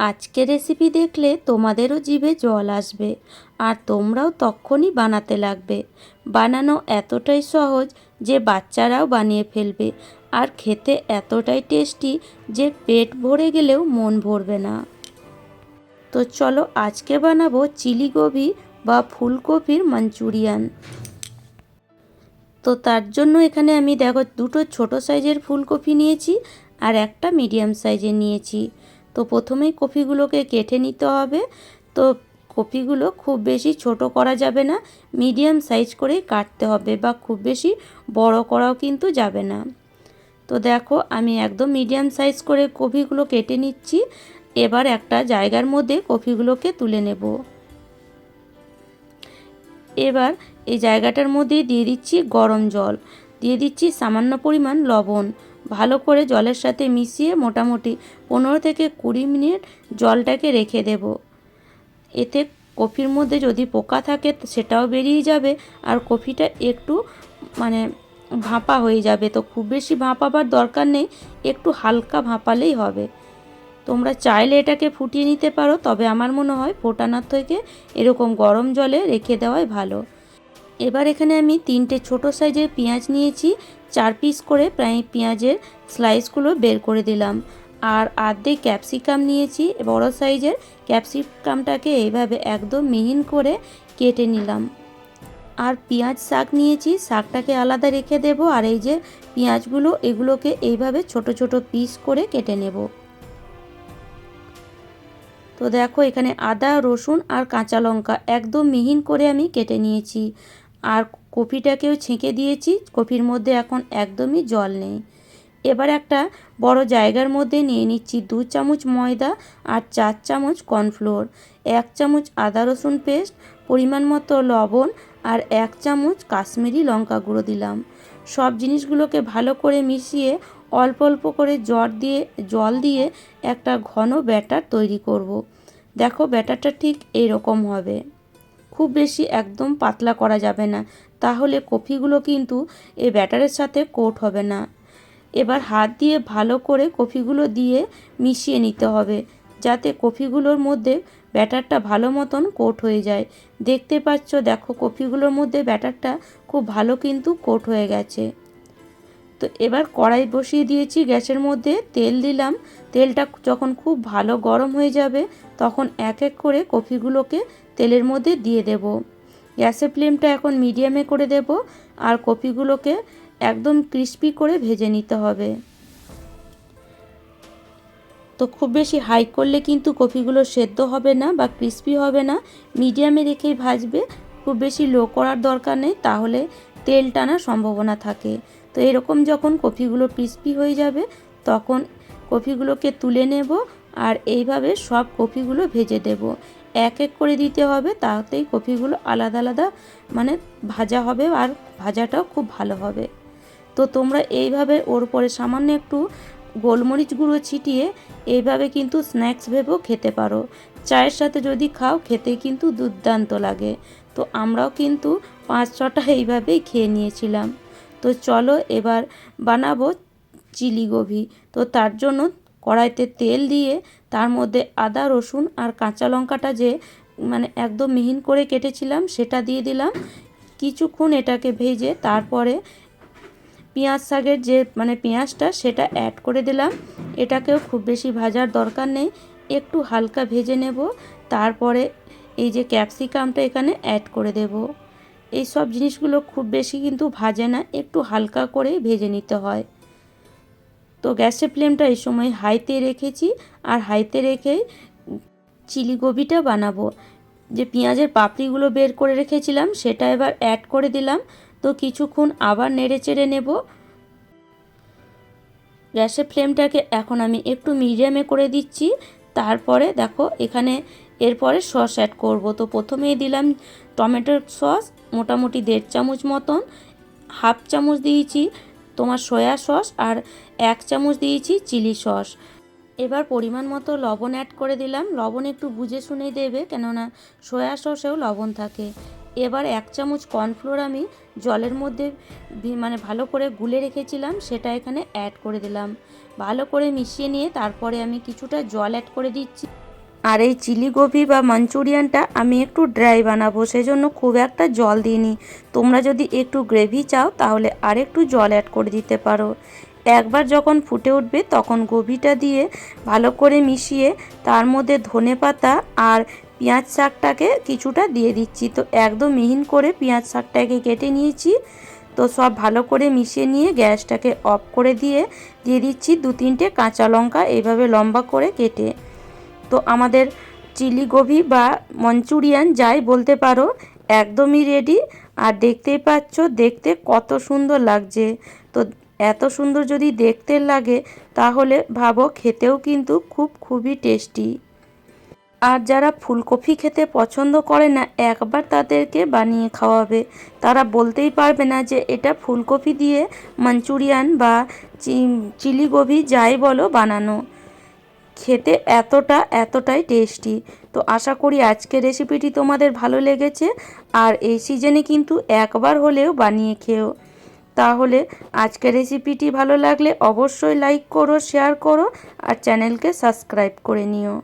আজকের রেসিপি দেখলে তোমাদেরও জিভে জল আসবে। আর তোমরাও তখনই বানাতে লাগবে। বানানো এতটাই সহজ যে বাচ্চারাও বানিয়ে ফেলবে। আর খেতে এতটাই টেস্টি যে পেট ভরে গেলেও মন ভরবে না। তো চলো আজকে বানাবো চিলি গোবি বা ফুলকপির মাঞ্চুরিয়ান। তো তার জন্য এখানে আমি দেখো দুটো ছোট সাইজের ফুলকপি নিয়েছি আর একটা মিডিয়াম সাইজের নিয়েছি। তো প্রথমেই কপিগুলোকে কেটে নিতে হবে। তো কপিগুলো খুব বেশি ছোট করা যাবে না, মিডিয়াম সাইজ করেই কাটতে হবে বা খুব বেশি বড় করাও কিন্তু যাবে না। তো দেখো, আমি একদম মিডিয়াম সাইজ করে কপিগুলো কেটে নিচ্ছি। এবার একটা জায়গার মধ্যে কপিগুলোকে তুলে নেব। এবার এই জায়গাটার মধ্যে দিয়ে দিচ্ছি গরম জল। দিয়ে দিচ্ছি সামান্য পরিমাণ লবণ। ভালো করে জলের সাথে মিশিয়ে মোটামুটি পনেরো থেকে কুড়ি মিনিট জলটাকে রেখে দেব। এতে কফির মধ্যে যদি পোকা থাকে, সেটাও বেরিয়ে যাবে। আর কফিটা একটু মানে ভাপা হয়ে যাবে। তো খুব বেশি ভাপাবার দরকার নেই, একটু হালকা ভাপালেই হবে। তোমরা চাইলে এটাকে ফুটিয়ে নিতে পারো, তবে আমার মনে হয় ফোটানোর থেকে এরকম গরম জলে রেখে দেওয়াই ভালো। এবার এখানে আমি তিনটে ছোট সাইজের পেঁয়াজ নিয়েছি, চার পিস করে প্রায় পেঁয়াজের স্লাইসগুলো বের করে দিলাম। আর আর্ধেক ক্যাপসিকাম নিয়েছি, বড় সাইজের ক্যাপসিকামটাকে এইভাবে একদম মিহিন করে কেটে নিলাম। আর পেঁয়াজ শাক নিয়েছি, শাকটাকে আলাদা রেখে দেব, আর এই যে পেঁয়াজগুলো, এগুলোকে এইভাবে ছোট ছোট পিস করে কেটে নেব। তো দেখো এখানে আদা, রসুন আর কাঁচা লঙ্কা একদম মিহিন করে আমি কেটে নিয়েছি। আর কপিটাকেও ছেঁকে দিয়েছি। কপির মধ্যে এখন একদমই জল নেই। এবার একটা বড় জায়গার মধ্যে নিয়ে নিচ্ছি দু চামচ ময়দা আর চার চামচ কর্নফ্লোর, এক চামচ আদা রসুন পেস্ট, পরিমাণ মতো লবণ আর এক চামচ কাশ্মীরি লঙ্কা গুঁড়ো দিলাম। সব জিনিসগুলোকে ভালো করে মিশিয়ে অল্প অল্প করে জল দিয়ে জল দিয়ে একটা ঘন ব্যাটার তৈরি করব। দেখো ব্যাটারটা ঠিক এরকম হবে। খুব বেশি একদম পাতলা করা যাবে না। তাহলে কফিগুলো কিন্তু এই ব্যাটারের সাথে কোট হবে না। এবার হাত দিয়ে ভালো করে কফিগুলো দিয়ে মিশিয়ে নিতে হবে, যাতে কফিগুলোর মধ্যে ব্যাটারটা ভালো মতন কোট হয়ে যায়। দেখতে পাচ্ছ, দেখো কফিগুলোর মধ্যে ব্যাটারটা খুব ভালো কিন্তু কোট হয়ে গেছে। তো এবার কড়াই বসিয়ে দিয়েছি, গ্যাসের মধ্যে তেল দিলাম। তেলটা যখন খুব ভালো গরম হয়ে যাবে, তখন এক এক করে কফিগুলোকে তেলের মধ্যে দিয়ে দেব। গ্যাসের ফ্লেমটা এখন মিডিয়ামে করে দেব আর কফিগুলোকে একদম ক্রিস্পি করে ভেজে নিতে হবে। তো খুব বেশি হাই করলে কিন্তু কফিগুলো সেদ্ধ হবে না বা ক্রিস্পি হবে না। মিডিয়ামে রেখেই ভাজবে, খুব বেশি লো করার দরকার নেই, তাহলে তেল টানার সম্ভাবনা থাকে। তো এরকম যখন কফিগুলো ক্রিস্পি হয়ে যাবে, তখন কফিগুলোকে তুলে নেব আর এইভাবে সব কফিগুলো ভেজে দেব। এক এক করে দিতে হবে, তাতেই কফিগুলো আলাদা আলাদা মানে ভাজা হবে আর ভাজাটাও খুব ভালো হবে। তো তোমরা এইভাবে ওর পরে সামান্য একটু গোলমরিচ গুঁড়ো ছিটিয়ে এইভাবে কিন্তু স্ন্যাক্স ভেবেও খেতে পারো। চায়ের সাথে যদি খাও খেতে কিন্তু দুর্দান্ত লাগে। তো আমরাও কিন্তু পাঁচ ছটা এইভাবেই খেয়ে নিয়েছিলাম। তো চলো এবার বানাবো চিলি গোভি। তো তার জন্য কড়াইতে তেল দিয়ে তার মধ্যে আদা, রসুন আর কাঁচা লঙ্কাটা যে মানে একদম মিহিন করে কেটেছিলাম সেটা দিয়ে দিলাম। কিছুক্ষণ এটাকে ভেজে তারপরে পেঁয়াজ শাকের যে মানে পেঁয়াজটা সেটা অ্যাড করে দিলাম। এটাকেও খুব বেশি ভাজার দরকার নেই। একটু হালকা ভেজে নেব। তারপরে এই যে ক্যাপসিকামটা এখানে অ্যাড করে দেব। এই সব জিনিসগুলো খুব বেশি কিন্তু ভাজে না, একটু হালকা করে ভেজে নিতে হয়। তো গ্যাসের ফ্লেমটা এই সময় হাইতে রেখেছি আর হাইতে রেখেই চিলি গোবিটা বানাবো। যে পেঁয়াজের পাপড়িগুলো বের করে রেখেছিলাম সেটা এবার অ্যাড করে দিলাম। তো কিছুক্ষণ আবার নেড়ে চেড়ে নেব। গ্যাসের ফ্লেমটাকে এখন আমি একটু মিডিয়ামে করে দিচ্ছি। তারপরে দেখো এখানে এরপরে সস অ্যাড করব। তো প্রথমেই দিলাম টমেটোর সস, মোটামুটি দেড় চামচ মতন। হাফ চামচ দিয়েছি তোমার সয়া সস আর এক চামচ দিয়েছি চিলি সস। এবার পরিমাণ মতো লবণ অ্যাড করে দিলাম। লবণ একটু বুঝে শুনেই দেবে, কেননা সয়া সসেও লবণ থাকে। এবার এক চামচ কর্নফ্লোর আমি জলের মধ্যে মানে ভালো করে গুলে রেখেছিলাম, সেটা এখানে অ্যাড করে দিলাম। ভালো করে মিশিয়ে নিয়ে তারপরে আমি কিছুটা জল অ্যাড করে দিচ্ছি। আর এই চিলি গোবি বা মাঞ্চুরিয়ানটা আমি একটু ড্রাই বানাবো, সেজন্য খুব একটা জল দিইনি। তোমরা যদি একটু গ্রেভি চাও, তাহলে আর একটু জল অ্যাড করে দিতে পারো। একবার যখন ফুটে উঠবে, তখন গোবিটা দিয়ে ভালো করে মিশিয়ে তার মধ্যে ধনে পাতা আর পেঁয়াজ শাকটাকে কিছুটা দিয়ে দিচ্ছি। তো একদম মিহিন করে পেঁয়াজ শাকটাকে কেটে নিয়েছি। তো সব ভালো করে মিশিয়ে নিয়ে গ্যাসটাকে অফ করে দিয়ে দিয়ে দিচ্ছি দু তিনটে কাঁচা লঙ্কা এইভাবে লম্বা করে কেটে। তো আমাদের চিলি গোবি বা মঞ্চুরিয়ান যাই বলতে পারো, একদমই রেডি আর দেখতেই পাচ্ছ, দেখতে কত সুন্দর লাগছে। তো এত সুন্দর যদি দেখতে লাগে, তাহলে ভাবো খেতেও কিন্তু খুব খুবই টেস্টি আর যারা ফুলকপি খেতে পছন্দ করে না, একবার তাদেরকে বানিয়ে খাওয়াবে। তারা বলতেই পারবে না যে এটা ফুলকপি দিয়ে মাঞ্চুরিয়ান বা চিলি গোবি যাই বলো বানানো। খেতে এতটা, এতটাই টেস্টি তো আশা করি আজকের রেসিপিটি তোমাদের ভালো লেগেছে। আর এই সিজনে কিন্তু একবার হলেও বানিয়ে খেও। তাহলে আজকের রেসিপিটি ভালো লাগলে অবশ্যই লাইক করো শেয়ার করো, আর চ্যানেলকে সাবস্ক্রাইব করে নিও।